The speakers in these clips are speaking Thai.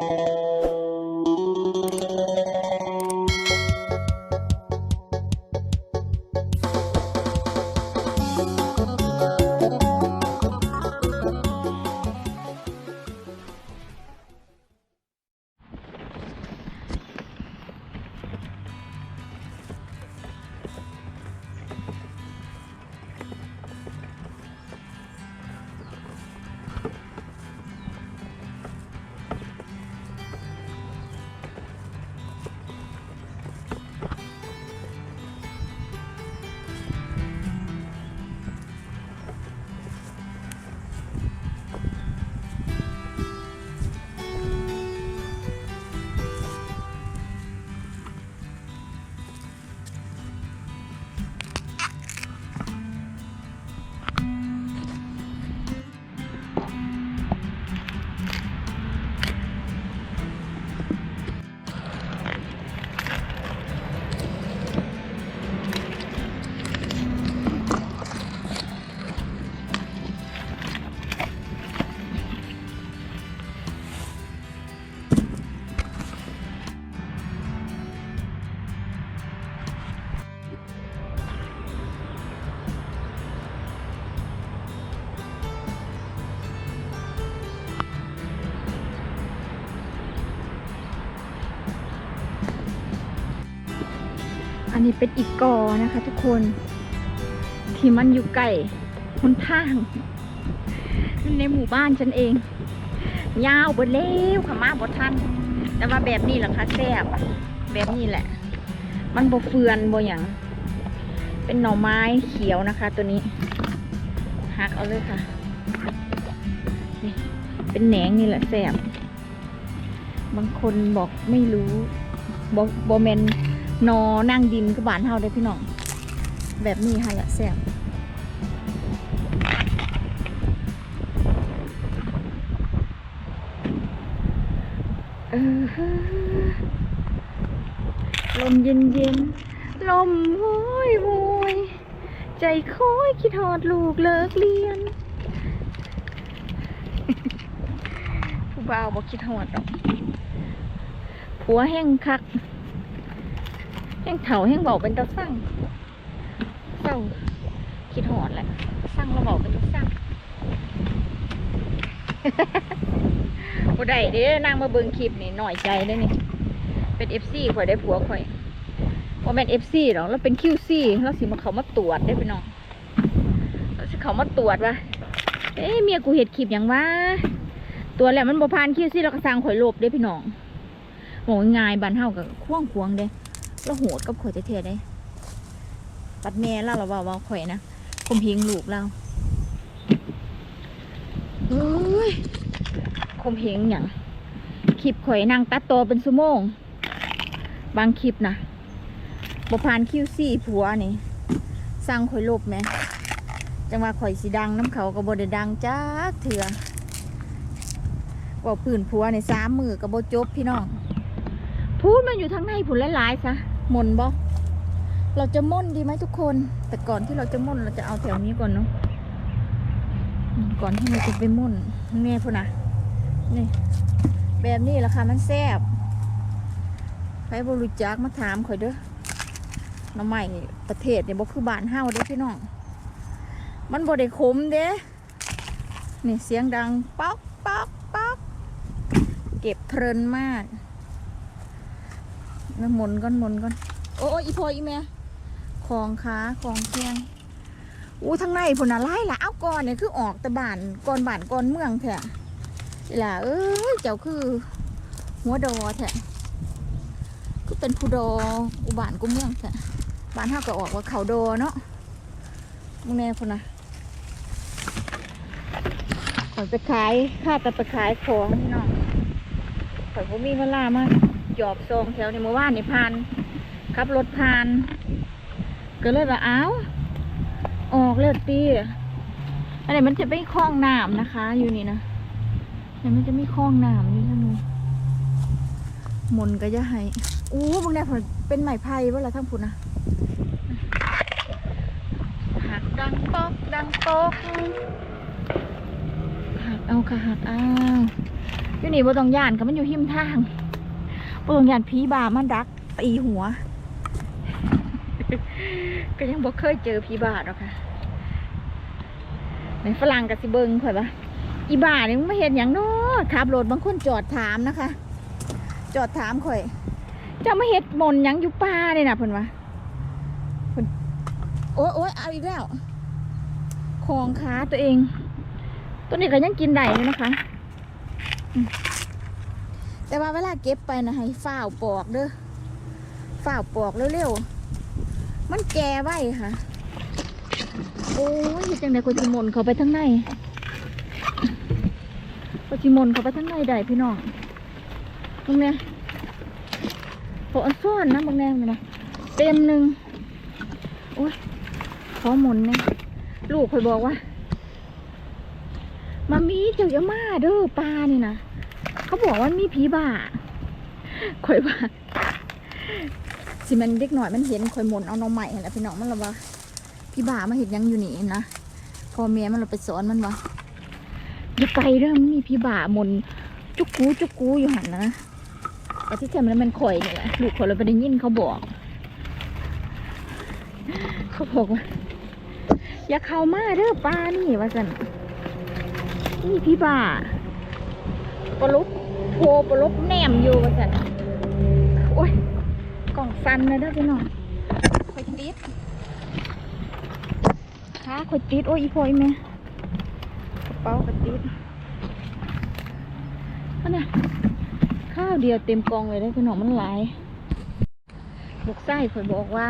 Thank you อันนี้เป็นอีกกอนะคะทุกคนที่มันอยู่ไก่หนทางในหมู่บ้านฉันเอง ยาวบนเลวค่ะมาบนทันแต่ว่าแบบนี้แหละค่ะแซ่บแบบนี้แหละ มันบเฟือนบอย่าง เป็นหน่อไม้เขียวนะคะ ตัวนี้หักเอาเลยค่ะนี่เป็นแหนงนี่แหละแซ่บบางคนบอกไม่รู้บอกบอเมน นอนั่งดินกับานเฮาได้พี่น้อง แบบนี้ฮะละแซ่บลมเย็นเย็นๆลมโหยโหยใจคอยคิดหอดลูกเลิกเรียนผู้บ่าวบอกคิดหอดดอกผัวแห้งคัก ห้งเถาแห้งเบาเป็นตะสั่งเศร้าคิดหอดแหละสั่งแล้วเบาเป็นตะสั่งบ่ได้เด้นางมาเบิ่งคลิปนี่หน่อยใจเด้นี่ เป็นเอฟซีข่อยได้ผัวข่อยว่าแม่นเอฟซีหรอกแล้วเป็นคิวซีแล้วสิมาเขามาตรวจได้พี่น้องแล้วสิเขามาตรวจว่าเอ๊ะเมียกูเห็ดคลิปหยังวะตรวจแล้วมันบ่ผ่านคิวซีแล้วก็สร้างข่อยลบเด้พี่น้องโหง่ายบ้านเฮาก็ควงควงเด้ แล้วโหดกับข่อยเท่ๆได้ปัดแม่เล่าเราว่าว่าข่อยนะคมเหงลูกเราเฮ้ยคมเหงอย่างคลิปข่อยนั่งตัดต่อเป็นชั่วโมง บางคลิปนะบผ่านคิวซี่ผัวนี่สร้างข่อยลบไหม จังว่าข่อยสีดังน้ำเขาก็บ่ได้ดังจ้าเถื่อว่าปืนผัวในสามมือก็บ่จบพี่น้อง พูดมันอยู่ทางในผุนหลายๆซะมนบ่เราจะม่นดีไหมทุกคน แต่ก่อนที่เราจะม่นเราจะเอาแถวนี้ก่อนเนาะก่อนที่เราจะไปม่นแม่พูดนะนี่ แบบนี้ราคามันแซ่บใครบริจาคมาถามข่อยเด้อน้ำใหม่ประเทศเนี่ยบ่คือบ้านเฮาเด้อพี่น้อง มันบ่ได้ขมเด้นี่เสียงดังป๊อกป๊อกป๊อกเก็บเพลินมาก แล้วหมุนก่อนหมุนก่อนโอ้ยอีพออีแม่ของขาของเคียงอู้ทางในพุ่นน่ะไล่ละเอาก่อนเนี่ยคือออกแต่บ้านก่อนบ้านก่อนเมืองแท้ล่ะเอ้ยเจ้าคือ หัวดอแท้ก็เป็นผู้ดออุบานกูเมืองแท้บ้านเฮาก็ออกว่าเขาดอเนาะมึงแน่พุ่นน่ะข่อยไปขายข้าแต่ไปขายของพี่น้องข่อยบ่มีเวลามาก จอบซองแถวในเมื่อวานนี่ผ่านขับรถผ่าน ก็เลยว่าอ้าวออกเลยตีอันนี้มันจะไม่คล้องน้ำนะคะ อยู่นี่นะเดี๋ยวมันจะไม่คล้องน้ำนี่ท่านนูหมุนก็จะให้อู้บางแน่ผลเป็นไม้ไผ่ว่าละทั้งผุนนะหักดังปอกดังปอกหักเอาค่ะหักเอาอยู่นี่บ่ต้องย่านค่ะมันอยู่หิมทาง บ่ต้องย่านผีบามันดักตีหัว ก็ยังบ่เคยเจอผีบาหรอกค่ะในฝรั่งกับสิเบิงข่อยปะอีบาเนี่ยมึงมาเห็นอย่างน้อขับรถบางคนจอดถามนะคะ จอดถามข่อยเจะมาเห็ดมนยังอยู่ป่าเนี่ยนะเพิ่นวะเพิ่นโอ้ยโอ้ยเอาอีกแล้วของขาตัวเอง ตัวนี้ก็ยังกินได้เลยนะคะอื แต่ว่าเวลาเก็บไปนะให้ฝ้าวปอกเด้อฝ้าวปอกเร็วๆ มันแก่ไว้ค่ะ โอ้ยเฮ็ดจังไดก็สิมนเขาไปทั้งในก็สิมนเขาไปทั้งในได้พี่น้องมึงเนี่ยโหอันซ่อนนะมึงแน่เลยนะเต็มหนึ่งโอ้ยขอหมุนเนี่ยลูกคอยบอกว่ามามีเจ้าอย่ามาเด้อปลานี่นะ เขาบอกว่ามีผีบ้าคอยว่าสิมันเด็กหน่อยมันเห็นคอยหมุนเอาน้องใหม่แหละพี่น้องมันละว่าพี่บ่ามาเห็นยังอยู่นี่นะพอเมียมันเราไปสอนมันว่าอย่าไปเด้อมันมีพี่บ่ามนจุกกูจุกกูอยู่หันนะแต่ที่แท้มันมันข่อยนี่แหละลูกข่อยเราไปได้ยินเขาบอก เขาบอกว่าอย่าเข้ามาเด้อป้านี่ว่าสันนี่พี่บ่าปลุก โพปลุกแนมอยู่ว่าสันโอ้ยกล่องฟันเลยเด้อพี่น้องคอยติดขาคอยติดโอ้ยอีพอยแม่กระเป๋ากระติดอันน่ะข้าวเดียวเต็มกองเลยได้อพี่น้องมันหลายลูกไส้คอยบอกว่า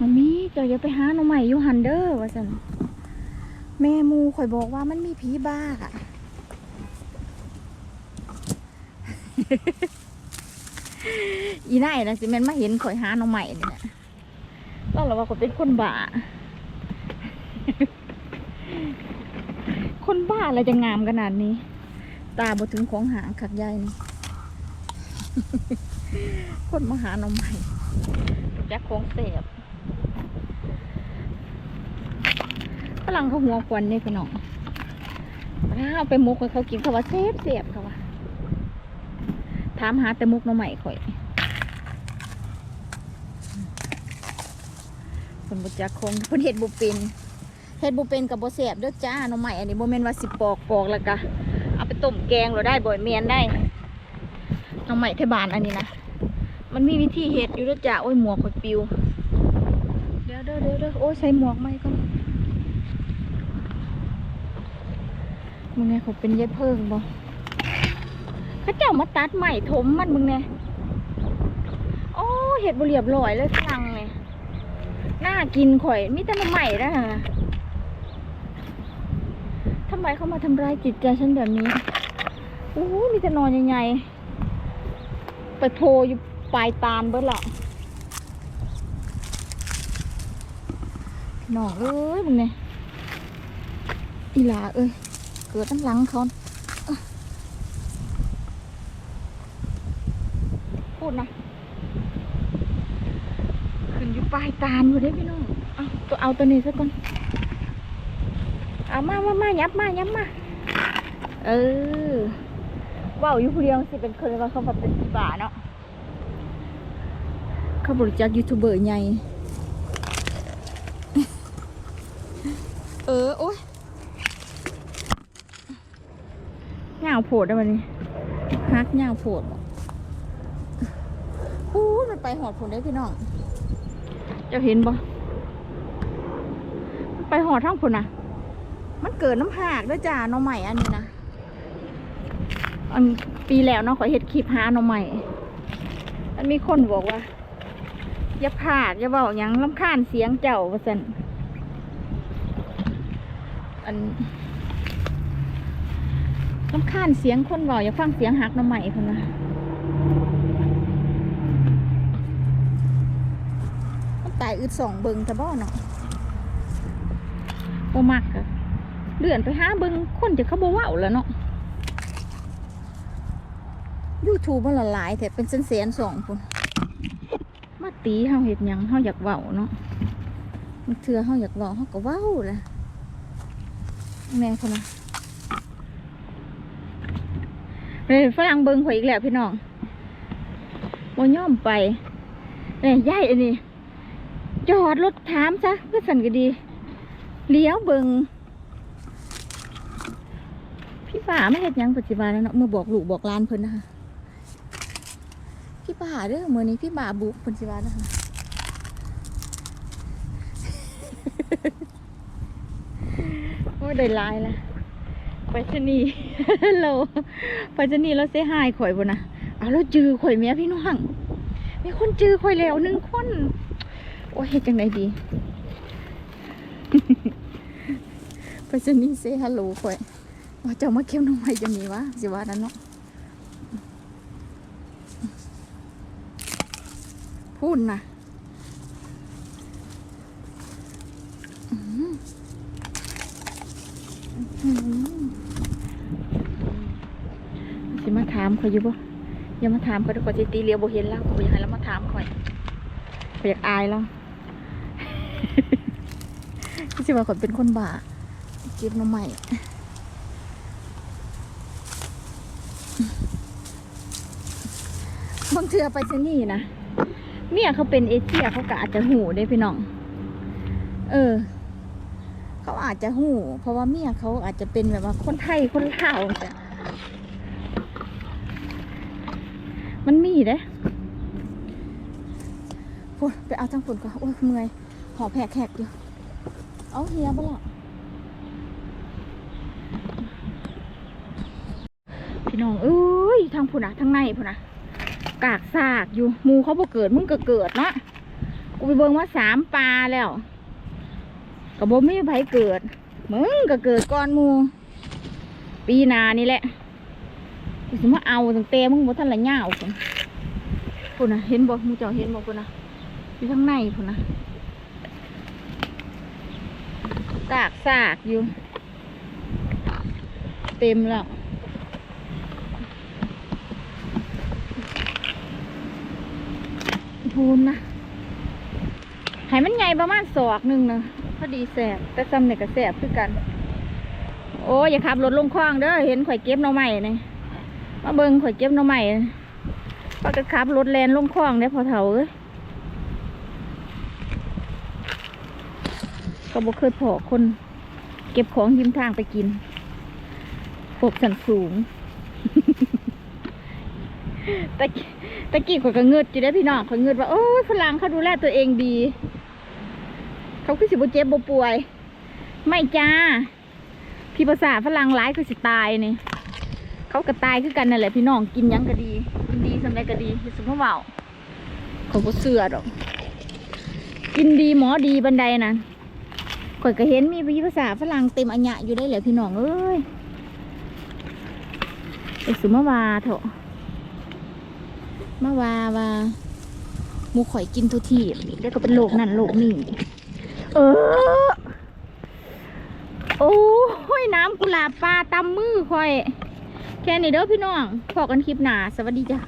มันมีเจ้าอย่าไปหาหน่อใหม่ยู่หันเด้อว่าสันแม่มูคอยบอกว่ามันมีผีบ้าอะ อีน่ายนะสิแม่นมาเห็นข่อยหาหน้องใหม่นี่แหละต้องระว่าข่อยเป็นคนบ้า คนบ้าอะไรจะงามขนาดนี้ ตาบ่ถึงของหางขักใหญ่นี่คนมาหาหน้องใหม่จักของเสียบฝรั่งเขาหัวควันนี่พี่น้องเอาไปมุกให้เขากินเขาว่าเซฟเสียบเขาว่า ถามหาแต่มุกน้องใหม่ข่อยคนบุจักคงเพิ่นเฮ็ดบุเป็นเฮ็ดบุเป็นกับบ่แซ่บเด้อจ้าน้องใหม่อันนี้บ่แม่นว่าสิปอกปอกแล้วก็เอาไปต้มแกงหรือได้บ่อยเมียนได้น้องใหม่ไทบานอันนี้นะมันมีวิธีเฮ็ดอยู่เด้อจ้าโอ้ยหมวกข่อยปิวเดี๋ยวเด้อเดี๋ยวเด้อโอ้ยใส่หมวกใหมก่อนมึงเนี่ยเขาเป็นเย็ดเพิ่งบ่ เขาเจ้ามาตัดใหม่ถมมันมึงไงโอ้เห็ดบุเรียบร้อยเลยฝรั่งเลยน่ากินข่อยมีแต่มาใหม่แล้วนะทำไมเขามาทำร้ายจิตใจฉันแบบนี้โอ้มีแต่นอนใหญ่ๆไปโพอยู่ปลายตาลเบิดละหน่อเอ้ยมึงไงอีหลาเอ้ยเกิดตั้งหลังเขา พูดนะ ขึ้นอยู่ปลายตาลอยู่เด้พี่น้อง เอาตัวเอาตัวนี้ซะก่อน เอามามามายับมายับมา เออว่าวอยู่ผู้เดียวสิเป็นคนว่าเขาแบบเป็นสีบาเนาะเขาบริจาคยูทูบเบอร์ใหญ่ เออ โอ้ยเหงาโผดได้วันนี้ฮักเหงาโผดบ่ อู้มันไปหอดผลได้พี่น้องจะเห็นบ่มันไปหอดทั้งผลนะมันเกิดน้ำหากด้วยจ้าน้องใหม่อันนี้นะอันปีแล้วเนาะขอเห็ดคลิปหาน้องใหม่มันมีคนบอกว่าอย่าพาดอย่าเบาอย่างลำคาญเสียงเจ้าว่าสันอันลำคาญเสียงคนเบาอย่าฟังเสียงหักน้องใหม่เพิ่นนะ มันตายอึดสองเบิงแต่บ่เนาะบ่มักอะเลื่อนไปหาเบิงคนจะเขาบ่เว้าแล้วเนาะ YouTube มันละหลายแต่เป็นแสนๆสองพุ่นมาตีเฮาเฮ็ดหยังเฮาอยากเว้าเนาะบางเทื่อเฮาอยากเว้าเฮาก็เว้าแหละแม่คนน่ะเฮ้ยฝรั่งเบิงข่อยอีกแล้วพี่น้องบ่ย่อมไปเนี่ยยายอันนี้ จอดรถถามซะก็สั่นก็ดีเลี้ยวเบิงพี่ป่าไม่เห็ดหยังปัจจุบันแล้วเนาะมือบอกลูกบอกลานเพิ่นนะคะพี่ป่าเด้อเมื่อนี้พี่ป่าบุกปัจจุบันนะคะโอ้ยได้ลายละไปชนีย์ฮัลโหลไปชนีเราเสียหายข่อยบ่นะเอาเราจือข่อยเมียพี่น้องมีคนจือข่อยแล้วหนึ่งคน โอ้ยเฮ็ดจังไดดีไปชนีย์เซฮัลโหลข่อยว่าเจ้ามาเก็บน้องใหม่จะมีวะสิว่านั่นเนาะพูดนะสิมาถามข่อยอยู่บ่อย่ามาถามเขาเดี๋ยวข่อยสิตีเลียวบ่เห็นแล้วข่อยอยากให้เรามาถามข่อยข่อยอยากอายแล้ว พี่สิว่าขอเป็นคนบ้าเก็บน้ำใหม่บางเทือไปชนี่นะเมียเขาเป็นเอเชียเขาก็อาจจะหูได้พี่น้อง เออ เขาอาจจะหูเพราะว่าเมียเขาอาจจะเป็นแบบว่าคนไทยคนลาวจ้ะมันมีเด้พูดไปเอาจังฝุ่นก่อนโอ้ยเมื่อยหอบแหกแหกอยู่ เอาเฮียบ้าละพี่น้องเอ้ยทางพุ่นะทางในพุ่นะกากซากอยู่มูเขาบ่เกิดมึงก็เกิดเนาะกูไปเบิ่งว่าสามปลาแล้วก็บ่มีไผเกิด มึงก็เกิดก่อนมู ปีนานี่แหละกูสิมาเอาตั้งแต่มึงบ่ทันละย่าวพุ่นนนะเห็นบ่มูเจ้าเห็นบ่พุ่นนะอยู่ข้างในพุ่นนะ กากซากอยู่ เต็มแล้วพูนนะให้มันใหญ่ประมาณศอกหนึ่งนะพอดีแสบแต่ซ้ำเนี่ยก็แสบคือกัน โอ้ยอย่าขับรถลงคลองเด้อเห็นข่อยเก็บหน่อไม้นี่มาเบิ่งข่อยเก็บหน่อไม้ก็จะขับรถแลนลงคลองได้พอเถาเอ้ย ก็บอกเคยพอคน เก็บของยิ้มทางไปกินปกสันสูงแต่ตะกี้ข่อยก็เงืดอยู่ได้พี่น้องข่อยเงืดว่าโอ้ฝรั่งเขาดูแลตัวเองดี เขาคือสิบ่เจ็บบ่ป่วย ไม่จ้า พี่ภาษาฝรั่งร้ายคือสิตายนี่เขาก็ตายคือกันนั่นแหละพี่น้องกินยังก็ดี กินดีสำไรก็ดีที่สุดพ่อเบาเขาบ่เสือดอก กินดีหมอดีบันไดนะ ข่อยก็เห็นมีภาษาฝรั่งเต็มอัญญะอยู่ได้แหละพี่น้องเอ้ยไอสุมาวาเถอะมาวาวาหมูข่อยกินทุทีแล้วก็เป็นโรคนั่นโรคนี่เออโอ้ยน้ำกุหลาบปลาตำมือข่อย แค่นี้เด้อพี่น้องพอกันคลิปหนาสวัสดีจ้ะ